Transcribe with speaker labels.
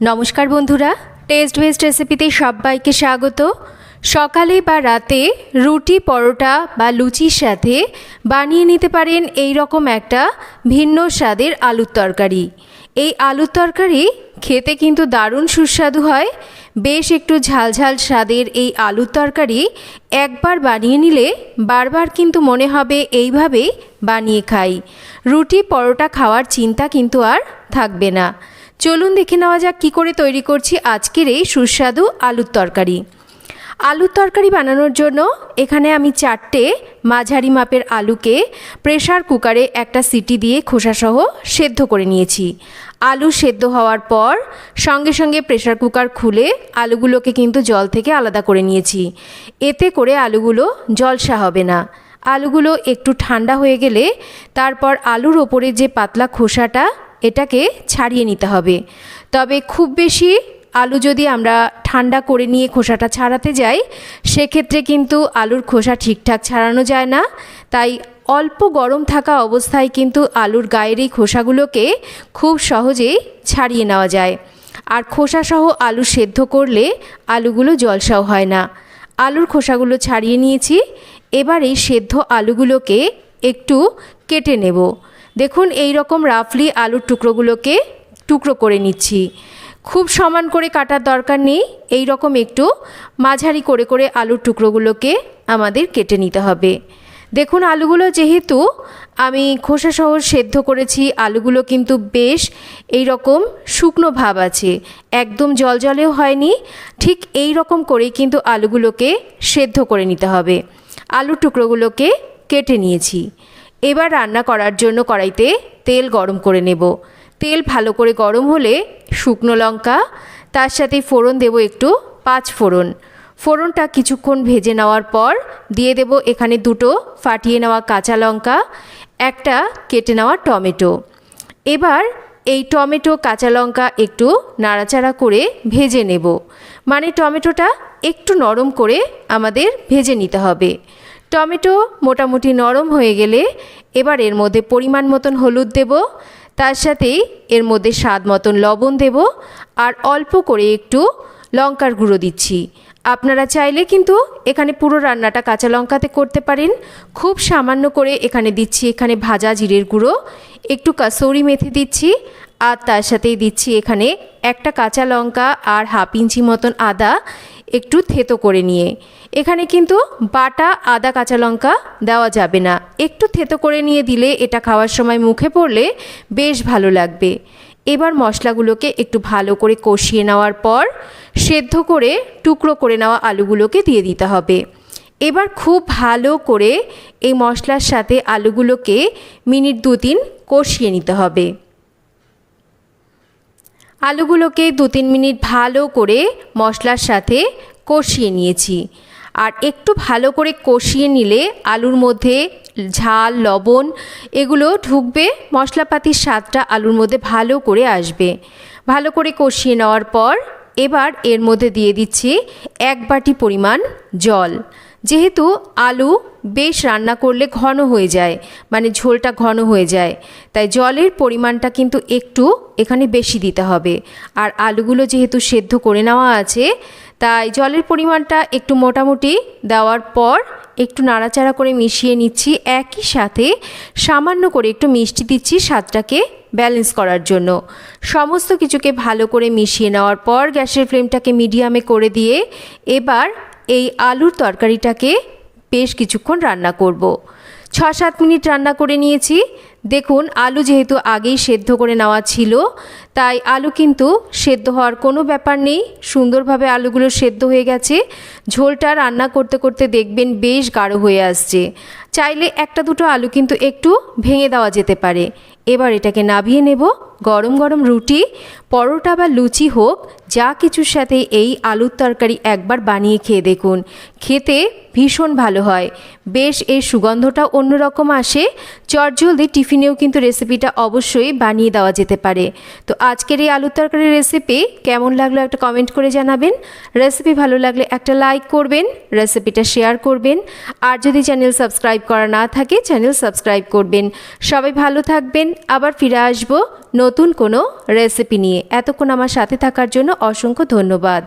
Speaker 1: নমস্কার বন্ধুরা test best রেসিপিতে সবাইকে স্বাগত। সকালে বা রাতে রুটি, পরোটা বা লুচির সাথে বানিয়ে নিতে পারেন এই রকম একটা ভিন্ন স্বাদের আলুর তরকারি। এই আলুর তরকারি খেতে কিন্তু দারুণ সুস্বাদু হয়। বেশ একটু ঝালঝাল স্বাদের এই আলুর তরকারি একবার বানিয়ে নিলে বারবার কিন্তু মনে হবে এইভাবেই বানিয়ে খাই। রুটি, পরোটা খাওয়ার চিন্তা কিন্তু আর থাকবে না। চলুন দেখে নেওয়া যাক কী করে তৈরি করছি আজকের এই সুস্বাদু আলুর তরকারি। আলুর তরকারি বানানোর জন্য এখানে আমি চারটে মাঝারি মাপের আলুকে প্রেশার কুকারে একটা সিটি দিয়ে খোসাসহ সেদ্ধ করে নিয়েছি। আলু সেদ্ধ হওয়ার পর সঙ্গে সঙ্গে প্রেশার কুকার খুলে আলুগুলোকে কিন্তু জল থেকে আলাদা করে নিয়েছি। এতে করে আলুগুলো জলসা হবে না। আলুগুলো একটু ঠান্ডা হয়ে গেলে তারপর আলুর ওপরে যে পাতলা খোসাটা এটাকে ছাড়িয়ে নিতে হবে। তবে খুব বেশি আলু যদি আমরা ঠান্ডা করে নিয়ে খোসাটা ছাড়াতে যাই, সেক্ষেত্রে কিন্তু আলুর খোসা ঠিকঠাক ছাড়ানো যায় না। তাই অল্প গরম থাকা অবস্থায় কিন্তু আলুর গায়ের এই খোসাগুলোকে খুব সহজেই ছাড়িয়ে নেওয়া যায়। আর খোসাসহ আলু সেদ্ধ করলে আলুগুলো জলসাও হয় না। আলুর খোসাগুলো ছাড়িয়ে নিয়েছি। এবার এই সেদ্ধ আলুগুলোকে একটু কেটে নেব। দেখুন, এই রকম রাফলি আলুর টুকরোগুলোকে টুকরো করে নিচ্ছি। খুব সমান করে কাটার দরকার নেই, এই রকম একটু মাঝারি করে করে আলুর টুকরোগুলোকে আমাদের কেটে নিতে হবে। দেখুন, আলুগুলো যেহেতু আমি খোসাসহ সেদ্ধ করেছি, আলুগুলো কিন্তু বেশ এই রকম শুকনো ভাব আছে, একদম জলজলেও হয়নি, ঠিক এই রকম করেই কিন্তু আলুগুলোকে সেদ্ধ করে নিতে হবে। আলুর টুকরোগুলোকে কেটে নিয়েছি। এবার রান্না করার জন্য কড়াইতে তেল গরম করে নেব। তেল ভালো করে গরম হলে শুকনো লঙ্কা, তার সাথে ফোড়ন দেব একটু পাঁচ ফোড়ন। ফোড়নটা কিছুক্ষণ ভেজে নেওয়ার পর দিয়ে দেব এখানে দুটো ফাটিয়ে নেওয়া কাঁচা লঙ্কা, একটা কেটে নেওয়া টমেটো। এবার এই টমেটো, কাঁচা লঙ্কা একটু নাড়াচাড়া করে ভেজে নেব। মানে টমেটোটা একটু নরম করে আমাদের ভেজে নিতে হবে। টমেটো মোটামুটি নরম হয়ে গেলে এবার এর মধ্যে পরিমাণ মতন হলুদ দেব, তার সাথেই এর মধ্যে স্বাদ মতন লবণ দেব আর অল্প করে একটু লঙ্কার গুঁড়ো দিচ্ছি। আপনারা চাইলে কিন্তু এখানে পুরো রান্নাটা কাঁচা লঙ্কাতে করতে পারেন। খুব সামান্য করে এখানে দিচ্ছি এখানে ভাজা জিরের গুঁড়ো, একটু কাসৌরি মেথি দিচ্ছি আর তার সাথেই দিচ্ছি এখানে একটা কাঁচা লঙ্কা আর হাফ ইঞ্চি মতন আদা। একটু থেতো করে নিয়ে। এখানে কিন্তু বাটা, আদা, কাঁচা লঙ্কা দেওয়া যাবে না। একটু থেতো করে নিয়ে দিলে এটা খাওয়ার সময় মুখে পড়লে বেশ ভালো লাগবে। এবার মশলাগুলোকে একটু ভালো করে কষিয়ে নেওয়ার পর সেদ্ধ করে, টুকরো করে নেওয়া আলুগুলোকে দিয়ে দিতে হবে। এবার খুব ভালো করে এই মশলার সাথে আলুগুলোকে মিনিট দু তিন কষিয়ে নিতে হবে। আলুগুলোকে দু তিন মিনিট ভালো করে মশলার সাথে কষিয়ে নিয়েছি। আর একটু ভালো করে কষিয়ে নিলে আলুর মধ্যে ঝাল, লবণ এগুলো ঢুকবে, মশলাপাতির স্বাদটা আলুর মধ্যে ভালো করে আসবে। ভালো করে কষিয়ে নেওয়ার পর এবার এর মধ্যে দিয়ে দিচ্ছি এক বাটি পরিমাণ জল। যেহেতু আলু বেশ রান্না করলে ঘন হয়ে যায় মানে ঝোলটা ঘন হয়ে যায়, তাই জলের পরিমাণটা কিন্তু একটু এখানে বেশি দিতে হবে। আর আলুগুলো যেহেতু সেদ্ধ করে নেওয়া আছে, তাই জলের পরিমাণটা একটু মোটামুটি দেওয়ার পর একটু নাড়াচাড়া করে মিশিয়ে নিচ্ছি, একই সাথে সামান্য করে একটু মিষ্টি দিচ্ছি স্বাদটাকে ব্যালেন্স করার জন্য। সমস্ত কিছুকে ভালো করে মিশিয়ে নেওয়ার পর গ্যাসের ফ্লেমটাকে মিডিয়ামে করে দিয়ে এবার এই আলুর তরকারিটাকে বেশ কিছুক্ষণ রান্না করব। ছ সাত মিনিট রান্না করে নিয়েছি। দেখুন, আলু যেহেতু আগেই সেদ্ধ করে নেওয়া ছিল, তাই আলু কিন্তু সেদ্ধ হওয়ার কোনো ব্যাপার নেই। সুন্দরভাবে আলুগুলো সেদ্ধ হয়ে গেছে। ঝোলটা রান্না করতে করতে দেখবেন বেশ গাঢ় হয়ে আসছে। চাইলে একটা দুটো আলু কিন্তু একটু ভেঙে দেওয়া যেতে পারে। এবার এটাকে নাবিয়ে নেব। গরম গরম রুটি, পরোটা বা লুচি হোক যা কিছুর সাথে এই আলুর তরকারি একবার বানিয়ে খেয়ে দেখুন। খেতে ভীষণ ভালো হয়। বেশ, এর সুগন্ধটা অন্যরকম আসে। চটজলদি টিফিনেও কিন্তু রেসিপিটা অবশ্যই বানিয়ে দেওয়া যেতে পারে। তো আজকের এই আলুর তরকারির রেসিপি কেমন লাগল একটা কমেন্ট করে জানাবেন। রেসিপি ভালো লাগলে একটা লাইক করবেন, রেসিপিটা শেয়ার করবেন। আর যদি চ্যানেল সাবস্ক্রাইব করা না থাকে, চ্যানেল সাবস্ক্রাইব করবেন। সবাই ভালো থাকবেন। আবার ফিরে আসব নতুন কোনো রেসিপি নিয়ে। এতক্ষণ আমার সাথে থাকার জন্য অসংখ্য ধন্যবাদ।